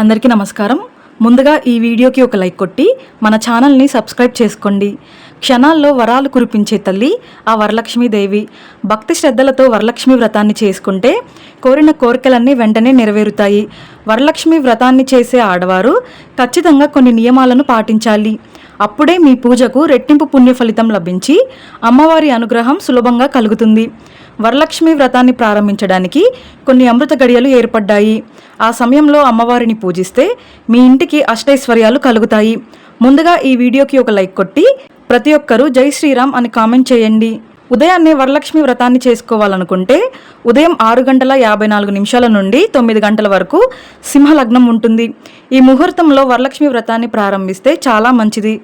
అందరికీ నమస్కారం. ముందుగా ఈ వీడియోకి ఒక లైక్ కొట్టి మన ఛానల్ని సబ్స్క్రైబ్ చేసుకోండి. క్షణాల్లో వరాలు కురిపించే తల్లి ఆ వరలక్ష్మీదేవి. భక్తి శ్రద్ధలతో వరలక్ష్మి వ్రతాన్ని చేసుకుంటే కోరిన కోరికలన్నీ వెంటనే నెరవేరుతాయి. వరలక్ష్మి వ్రతాన్ని చేసే ఆడవారు ఖచ్చితంగా కొన్ని నియమాలను పాటించాలి. అప్పుడే మీ పూజకు రెట్టింపు పుణ్య ఫలితం లభించి అమ్మవారి అనుగ్రహం సులభంగా కలుగుతుంది. వరలక్ష్మి వ్రతాన్ని ప్రారంభించడానికి కొన్ని అమృత గడియలు ఏర్పడ్డాయి. ఆ సమయంలో అమ్మవారిని పూజిస్తే మీ ఇంటికి అష్టైశ్వర్యాలు కలుగుతాయి. ముందుగా ఈ వీడియోకి ఒక లైక్ కొట్టి ప్రతి ఒక్కరూ జై శ్రీరామ్ అని కామెంట్ చేయండి. ఉదయాన్నే వరలక్ష్మి వ్రతాన్ని చేసుకోవాలనుకుంటే ఉదయం ఆరు గంటల యాభై నాలుగు నిమిషాల నుండి తొమ్మిది గంటల వరకు సింహలగ్నం ఉంటుంది. ఈ ముహూర్తంలో వరలక్ష్మి వ్రతాన్ని ప్రారంభిస్తే చాలా మంచిది.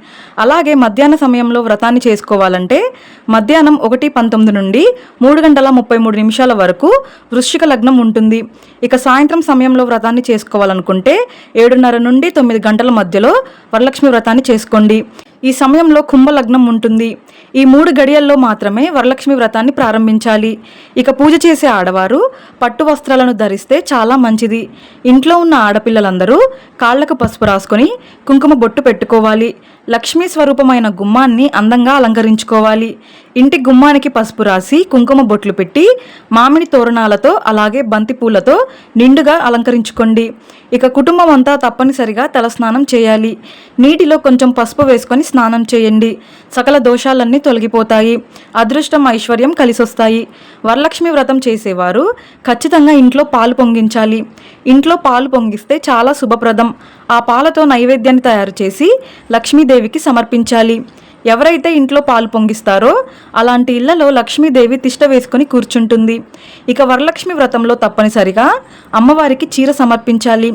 అలాగే మధ్యాహ్న సమయంలో వ్రతాన్ని చేసుకోవాలంటే మధ్యాహ్నం ఒకటి పంతొమ్మిది నుండి మూడు గంటల ముప్పై మూడు నిమిషాల వరకు వృశ్చిక లగ్నం ఉంటుంది. ఇక సాయంత్రం సమయంలో వ్రతాన్ని చేసుకోవాలనుకుంటే ఏడున్నర నుండి తొమ్మిది గంటల మధ్యలో వరలక్ష్మి వ్రతాన్ని చేసుకోండి. ఈ సమయంలో కుంభలగ్నం ఉంటుంది. ఈ మూడు గడియల్లో మాత్రమే వరలక్ష్మి వ్రతాన్ని ప్రారంభించాలి. ఇక పూజ చేసే ఆడవారు పట్టు వస్త్రాలను ధరిస్తే చాలా మంచిది. ఇంట్లో ఉన్న ఆడపిల్లలందరూ కాళ్ళకు పసుపు రాసుకొని కుంకుమ బొట్టు పెట్టుకోవాలి. లక్ష్మీ స్వరూపమైన గుమ్మాన్ని అందంగా అలంకరించుకోవాలి. ఇంటి గుమ్మానికి పసుపు రాసి కుంకుమ బొట్లు పెట్టి మామిడి తోరణాలతో అలాగే బంతి పూలతో నిండుగా అలంకరించుకోండి. ఇక కుటుంబం అంతా తప్పనిసరిగా తలస్నానం చేయాలి. నీటిలో కొంచెం పసుపు వేసుకొని స్నానం చేయండి. సకల దోషాలన్నీ తొలగిపోతాయి. అదృష్టం ఐశ్వర్యం కలిసొస్తాయి. వరలక్ష్మి వ్రతం చేసేవారు ఖచ్చితంగా ఇంట్లో పాలు పొంగించాలి. ఇంట్లో పాలు పొంగిస్తే చాలా శుభప్రదం. ఆ పాలతో నైవేద్యాన్ని తయారు చేసి లక్ష్మీదేవికి సమర్పించాలి. ఎవరైతే ఇంట్లో పాలు పొంగిస్తారో అలాంటి ఇళ్ళలో లక్ష్మీదేవి తిష్ట వేసుకొని కూర్చుంటుంది. ఇక వరలక్ష్మి వ్రతంలో తప్పనిసరిగా అమ్మవారికి చీర సమర్పించాలి.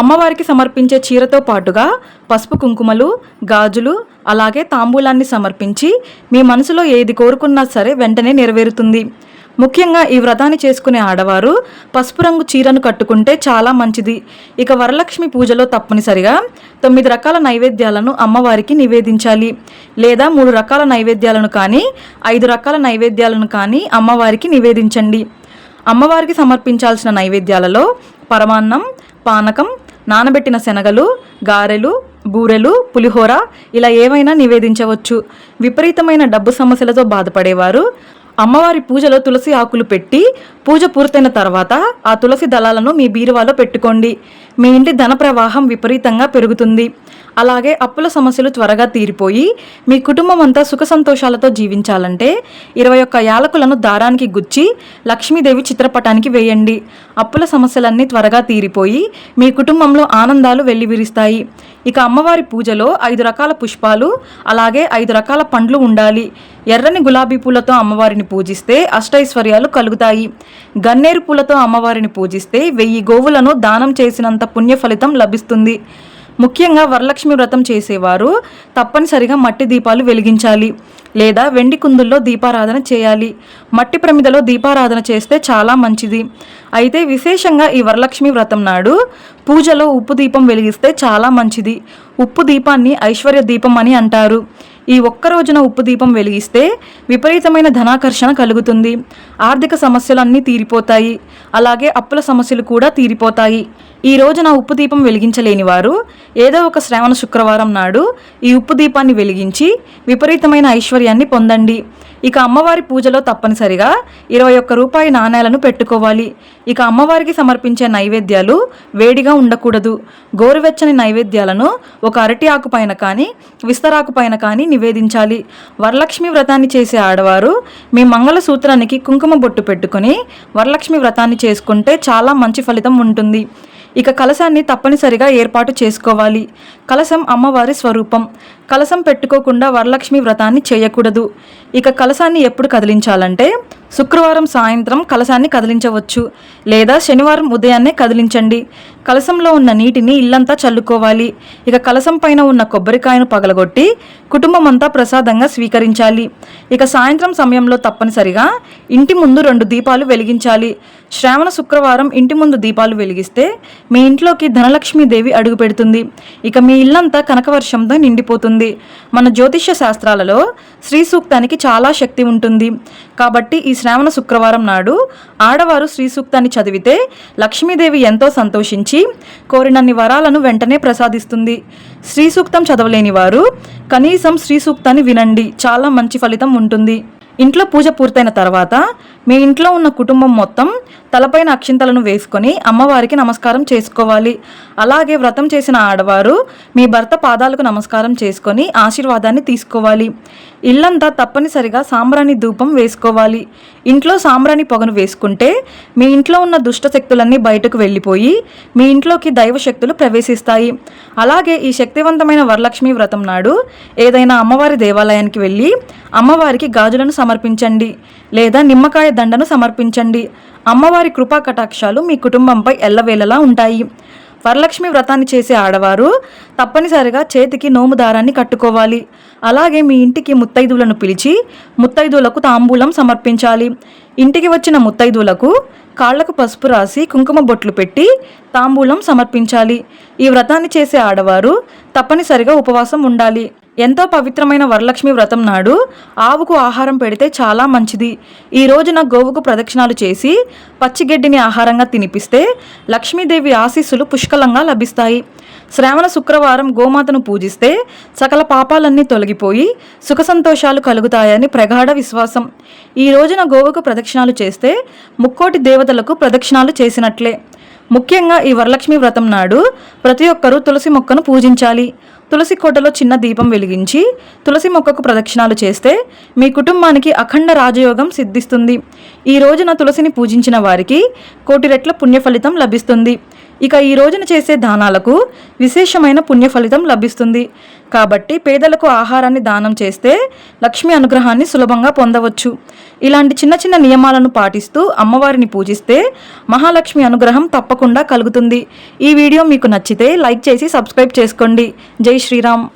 అమ్మవారికి సమర్పించే చీరతో పాటుగా పసుపు కుంకుమలు గాజులు అలాగే తాంబూలాన్ని సమర్పించి మీ మనసులో ఏది కోరుకున్నా సరే వెంటనే నెరవేరుతుంది. ముఖ్యంగా ఈ వ్రతాన్ని చేసుకునే ఆడవారు పసుపు రంగు చీరను కట్టుకుంటే చాలా మంచిది. ఇక వరలక్ష్మి పూజలో తప్పనిసరిగా తొమ్మిది రకాల నైవేద్యాలను అమ్మవారికి నివేదించాలి. లేదా మూడు రకాల నైవేద్యాలను కానీ ఐదు రకాల నైవేద్యాలను కానీ అమ్మవారికి నివేదించండి. అమ్మవారికి సమర్పించాల్సిన నైవేద్యాలలో పరమాన్నం పానకం నానబెట్టిన శనగలు గారెలు బూరెలు పులిహోర ఇలా ఏవైనా నివేదించవచ్చు. విపరీతమైన డబ్బు సమస్యలతో బాధపడేవారు అమ్మవారి పూజలో తులసి ఆకులు పెట్టి పూజ పూర్తయిన తర్వాత ఆ తులసి దళాలను మీ బీరువాలో పెట్టుకోండి. మీ ఇంటి ధన ప్రవాహం విపరీతంగా పెరుగుతుంది. అలాగే అప్పుల సమస్యలు త్వరగా తీరిపోయి మీ కుటుంబం అంతా సుఖ సంతోషాలతో జీవించాలంటే ఇరవై ఒక్క యాలకులను దారానికి గుచ్చి లక్ష్మీదేవి చిత్రపటానికి వేయండి. అప్పుల సమస్యలన్నీ త్వరగా తీరిపోయి మీ కుటుంబంలో ఆనందాలు వెల్లివిరిస్తాయి. ఇక అమ్మవారి పూజలో ఐదు రకాల పుష్పాలు అలాగే ఐదు రకాల పండ్లు ఉండాలి. ఎర్రని గులాబీ పూలతో అమ్మవారిని పూజిస్తే అష్టైశ్వర్యాలు కలుగుతాయి. గన్నేరు పూలతో అమ్మవారిని పూజిస్తే వెయ్యి గోవులను దానం చేసినంత పుణ్య ఫలితం లభిస్తుంది. ముఖ్యంగా వరలక్ష్మి వ్రతం చేసేవారు తప్పనిసరిగా మట్టి దీపాలు వెలిగించాలి. లేదా వెండి కుందుల్లో దీపారాధన చేయాలి. మట్టి ప్రమిదలో దీపారాధన చేస్తే చాలా మంచిది. అయితే విశేషంగా ఈ వరలక్ష్మి వ్రతం నాడు పూజలో ఉప్పు దీపం వెలిగిస్తే చాలా మంచిది. ఉప్పు దీపాన్ని ఐశ్వర్య దీపం అని అంటారు. ఈ ఒక్క రోజున ఉప్పు దీపం వెలిగిస్తే విపరీతమైన ధనాకర్షణ కలుగుతుంది. ఆర్థిక సమస్యలన్నీ తీరిపోతాయి. అలాగే అప్పుల సమస్యలు కూడా తీరిపోతాయి. ఈ రోజున ఉప్పు దీపం వెలిగించలేని వారు ఏదో ఒక శ్రావణ శుక్రవారం నాడు ఈ ఉప్పు దీపాన్ని వెలిగించి విపరీతమైన ఐశ్వర్యాన్ని పొందండి. ఇక అమ్మవారి పూజలో తప్పనిసరిగా ఇరవై ఒక్క రూపాయి నాణేలను పెట్టుకోవాలి. ఇక అమ్మవారికి సమర్పించే నైవేద్యాలు వేడిగా ఉండకూడదు. గోరువెచ్చని నైవేద్యాలను ఒక అరటి ఆకు పైన కానీ విస్తరాకు పైన కానీ నివేదించాలి. వరలక్ష్మి వ్రతాన్ని చేసే ఆడవారు మీ మంగళసూత్రానికి కుంకుమ బొట్టు పెట్టుకొని వరలక్ష్మి వ్రతాన్ని చేసుకుంటే చాలా మంచి ఫలితం ఉంటుంది. ఇక కలశాన్ని తప్పనిసరిగా ఏర్పాటు చేసుకోవాలి. కలశం అమ్మవారి స్వరూపం. కలశం పెట్టుకోకుండా వరలక్ష్మి వ్రతాన్ని చేయకూడదు. ఇక కలసాన్ని ఎప్పుడు కదిలించాలంటే శుక్రవారం సాయంత్రం కలశాన్ని కదిలించవచ్చు లేదా శనివారం ఉదయాన్నే కదిలించండి. కలశంలో ఉన్న నీటిని ఇల్లంతా చల్లుకోవాలి. ఇక కలశం పైన ఉన్న కొబ్బరికాయను పగలగొట్టి కుటుంబం అంతా ప్రసాదంగా స్వీకరించాలి. ఇక సాయంత్రం సమయంలో తప్పనిసరిగా ఇంటి ముందు రెండు దీపాలు వెలిగించాలి. శ్రావణ శుక్రవారం ఇంటి ముందు దీపాలు వెలిగిస్తే మీ ఇంట్లోకి ధనలక్ష్మీదేవి అడుగు పెడుతుంది. ఇక మీ ఇల్లంతా కనకవర్షంతో నిండిపోతుంది. ఉంటుంది మన జ్యోతిష్య శాస్త్రాలలో శ్రీ సూక్తానికి చాలా శక్తి ఉంటుంది. కాబట్టి ఈ శ్రావణ శుక్రవారం నాడు ఆడవారు శ్రీ సూక్తాన్ని చదివితే లక్ష్మీదేవి ఎంతో సంతోషించి కోరినన్ని వరాలను వెంటనే ప్రసాదిస్తుంది. శ్రీ సూక్తం చదవలేని వారు కనీసం శ్రీ సూక్తాన్ని వినండి. చాలా మంచి ఫలితం ఉంటుంది. ఇంట్లో పూజ పూర్తయిన తర్వాత మీ ఇంట్లో ఉన్న కుటుంబం మొత్తం తలపైన అక్షింతలను వేసుకొని అమ్మవారికి నమస్కారం చేసుకోవాలి. అలాగే వ్రతం చేసిన ఆడవారు మీ భర్త పాదాలకు నమస్కారం చేసుకొని ఆశీర్వాదాన్ని తీసుకోవాలి. ఇల్లంతా తప్పనిసరిగా సాంబ్రాణి ధూపం వేసుకోవాలి. ఇంట్లో సాంబ్రాణి పొగను వేసుకుంటే మీ ఇంట్లో ఉన్న దుష్ట శక్తులన్నీ బయటకు వెళ్ళిపోయి మీ ఇంట్లోకి దైవ శక్తులు ప్రవేశిస్తాయి. అలాగే ఈ శక్తివంతమైన వరలక్ష్మి వ్రతం నాడు ఏదైనా అమ్మవారి దేవాలయానికి వెళ్ళి అమ్మవారికి గాజులను సమర్పించండి. లేదా నిమ్మకాయ దండను సమర్పించండి. అమ్మవారి కృపా కటాక్షాలు మీ కుటుంబంపై ఎల్లవేళలా ఉంటాయి. వరలక్ష్మి వ్రతాన్ని చేసే ఆడవారు తప్పనిసరిగా చేతికి నోము దారాన్ని కట్టుకోవాలి. అలాగే మీ ఇంటికి ముత్తైదువులను పిలిచి ముత్తైదువులకు తాంబూలం సమర్పించాలి. ఇంటికి వచ్చిన ముత్తైదువులకు కాళ్ళకు పసుపు రాసి కుంకుమ బొట్లు పెట్టి తాంబూలం సమర్పించాలి. ఈ వ్రతాన్ని చేసే ఆడవారు తప్పనిసరిగా ఉపవాసం ఉండాలి. ఎంతో పవిత్రమైన వరలక్ష్మి వ్రతం నాడు ఆవుకు ఆహారం పెడితే చాలా మంచిది. ఈ రోజున గోవుకు ప్రదక్షిణాలు చేసి పచ్చిగడ్డిని ఆహారంగా తినిపిస్తే లక్ష్మీదేవి ఆశీస్సులు పుష్కలంగా లభిస్తాయి. శ్రావణ శుక్రవారం గోమాతను పూజిస్తే సకల పాపాలన్నీ తొలగిపోయి సుఖ సంతోషాలు కలుగుతాయని ప్రగాఢ విశ్వాసం. ఈ రోజున గోవుకు ప్రదక్షిణాలు చేస్తే ముక్కోటి దేవతలకు ప్రదక్షిణాలు చేసినట్లే. ముఖ్యంగా ఈ వరలక్ష్మి వ్రతం నాడు ప్రతి ఒక్కరూ తులసి మొక్కను పూజించాలి. తులసి కోటలో చిన్న దీపం వెలిగించి తులసి మొక్కకు ప్రదక్షిణాలు చేస్తే మీ కుటుంబానికి అఖండ రాజయోగం సిద్ధిస్తుంది. ఈ రోజున తులసిని పూజించిన వారికి కోటి రెట్ల పుణ్య ఫలితం లభిస్తుంది. ఇక ఈ రోజున చేసే దానాలకు విశేషమైన పుణ్య ఫలితం లభిస్తుంది. కాబట్టి పేదలకు ఆహారాన్ని దానం చేస్తే లక్ష్మి అనుగ్రహాన్ని సులభంగా పొందవచ్చు. ఇలాంటి చిన్న చిన్న నియమాలను పాటిస్తూ అమ్మవారిని పూజిస్తే మహాలక్ష్మి అనుగ్రహం తప్పకుండా కలుగుతుంది. ఈ వీడియో మీకు నచ్చితే లైక్ చేసి సబ్స్క్రైబ్ చేసుకోండి. జై శ్రీరామ్.